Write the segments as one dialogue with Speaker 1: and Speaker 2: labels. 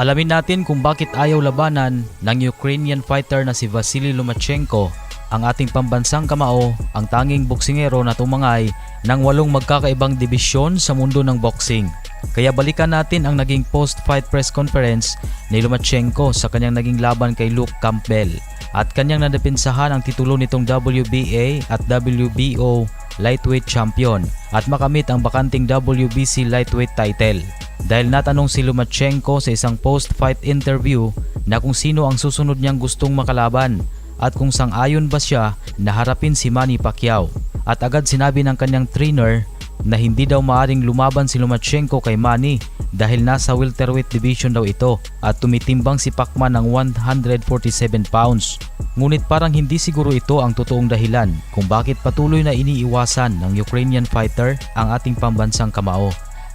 Speaker 1: Alamin natin kung bakit ayaw labanan ng Ukrainian fighter na si Vasily Lomachenko, ang ating pambansang kamao, ang tanging boksingero na tumangay ng walong magkakaibang dibisyon sa mundo ng boxing. Kaya balikan natin ang naging post-fight press conference ni Lomachenko sa kanyang naging laban kay Luke Campbell at kanyang nadepinsahan ang titulo nitong WBA at WBO lightweight champion at makamit ang bakanting WBC lightweight title. Dahil natanong si Lomachenko sa isang post-fight interview na kung sino ang susunod niyang gustong makalaban at kung sang-ayon ba siya na harapin si Manny Pacquiao. At agad sinabi ng kanyang trainer na hindi daw maaring lumaban si Lomachenko kay Manny dahil nasa welterweight division daw ito at tumitimbang si Pacman ng 147 pounds. Ngunit parang hindi siguro ito ang totoong dahilan kung bakit patuloy na iniiwasan ng Ukrainian fighter ang ating pambansang kamao.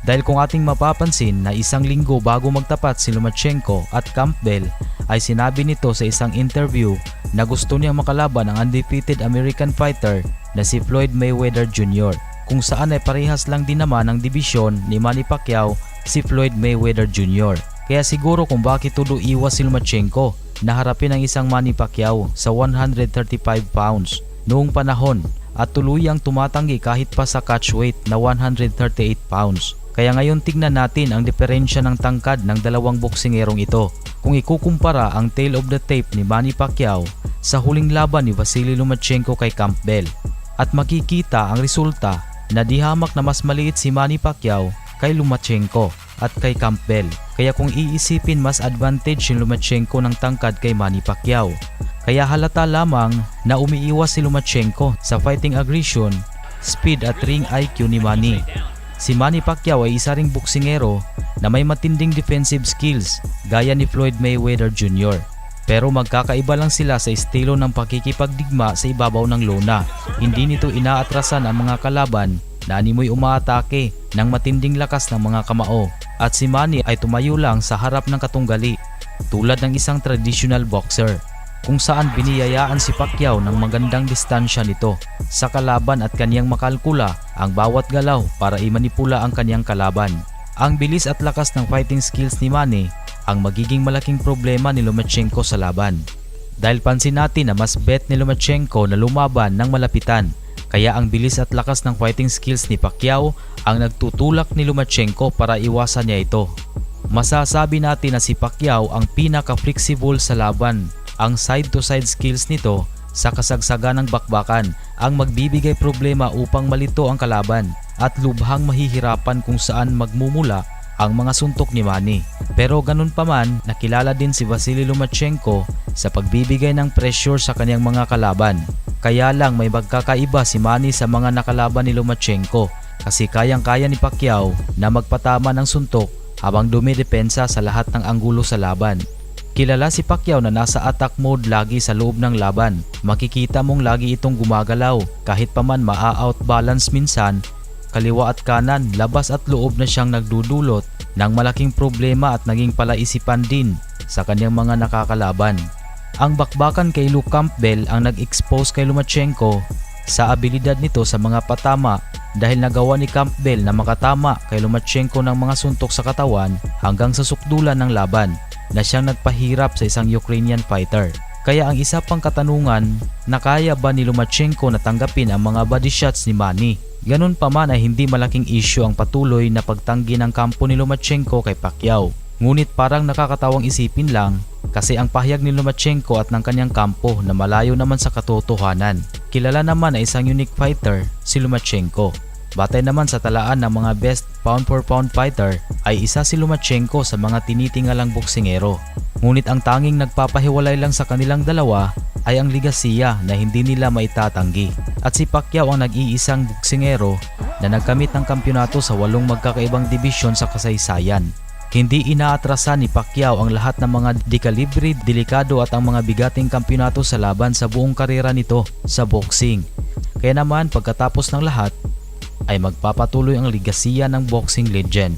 Speaker 1: Dahil kung ating mapapansin na isang linggo bago magtapat si Lomachenko at Campbell ay sinabi nito sa isang interview na gusto niyang makalaban ang undefeated American fighter na si Floyd Mayweather Jr. kung saan ay parehas lang din naman ang dibisyon ni Manny Pacquiao si Floyd Mayweather Jr. Kaya siguro kung bakit tulo iwas si Lomachenko na harapin ang isang Manny Pacquiao sa 135 pounds noong panahon at tuluyang tumatanggi kahit pa sa catch weight na 138 pounds. Kaya ngayon tignan natin ang diferensya ng tangkad ng dalawang boksingerong ito. Kung ikukumpara ang tail of the tape ni Manny Pacquiao sa huling laban ni Vasily Lomachenko kay Campbell at makikita ang resulta na di hamak na mas maliit si Manny Pacquiao kay Lomachenko at kay Campbell. Kaya kung iisipin mas advantage si Lomachenko ng tangkad kay Manny Pacquiao. Kaya halata lamang na umiiwas si Lomachenko sa fighting aggression, speed at ring IQ ni Manny. Si Manny Pacquiao ay isa ring boksingero na may matinding defensive skills gaya ni Floyd Mayweather Jr. Pero magkakaiba lang sila sa estilo ng pakikipagdigma sa ibabaw ng lona. Hindi nito inaatrasan ang mga kalaban na animoy umaatake ng matinding lakas ng mga kamao. At si Manny ay tumayo lang sa harap ng katunggali tulad ng isang traditional boxer kung saan biniyayaan si Pacquiao ng magandang distansya nito sa kalaban at kaniyang makalkula ang bawat galaw para imanipula ang kaniyang kalaban. Ang bilis at lakas ng fighting skills ni Manny ang magiging malaking problema ni Lomachenko sa laban. Dahil pansin natin na mas bet ni Lomachenko na lumaban ng malapitan kaya ang bilis at lakas ng fighting skills ni Pacquiao ang nagtutulak ni Lomachenko para iwasan niya ito. Masasabi natin na si Pacquiao ang pinaka-flexible sa laban ang side-to-side skills nito sa kasagsagan ng bakbakan ang magbibigay problema upang malito ang kalaban at lubhang mahihirapan kung saan magmumula ang mga suntok ni Manny. Pero ganun pa man, nakilala din si Vasily Lomachenko sa pagbibigay ng pressure sa kanyang mga kalaban. Kaya lang may magkakaiba si Manny sa mga nakalaban ni Lomachenko kasi kayang-kaya ni Pacquiao na magpatama ng suntok habang dumidepensa sa lahat ng anggulo sa laban. Kilala si Pacquiao na nasa attack mode lagi sa loob ng laban. Makikita mong lagi itong gumagalaw kahit pa man maa-outbalance minsan. Kaliwa at kanan, labas at loob na siyang nagdudulot ng malaking problema at naging palaisipan din sa kanyang mga nakakalaban. Ang bakbakan kay Luke Campbell ang nag-expose kay Lomachenko sa abilidad nito sa mga patama dahil nagawa ni Campbell na makatama kay Lomachenko ng mga suntok sa katawan hanggang sa sukdulan ng laban na siyang nagpahirap sa isang Ukrainian fighter. Kaya ang isa pang katanungan, na kaya ba ni Lomachenko na tanggapin ang mga body shots ni Manny? Ganun pa man ay hindi malaking issue ang patuloy na pagtanggi ng kampo ni Lomachenko kay Pacquiao. Ngunit parang nakakatawang isipin lang kasi ang pahayag ni Lomachenko at ng kanyang kampo na malayo naman sa katotohanan. Kilala naman na isang unique fighter si Lomachenko. Batay naman sa talaan ng mga best pound for pound fighter ay isa si Lomachenko sa mga tinitingalang boksingero. Ngunit ang tanging nagpapahiwalay lang sa kanilang dalawa ay ang ligasiya na hindi nila maitatanggi. At si Pacquiao ang nag-iisang boksingero na nagkamit ng kampyonato sa walong magkakaibang dibisyon sa kasaysayan. Hindi inaatrasan ni Pacquiao ang lahat ng mga dekalibre, delikado at ang mga bigating kampyonato sa laban sa buong karera nito sa boxing. Kaya naman pagkatapos ng lahat ay magpapatuloy ang ligasiya ng boxing legend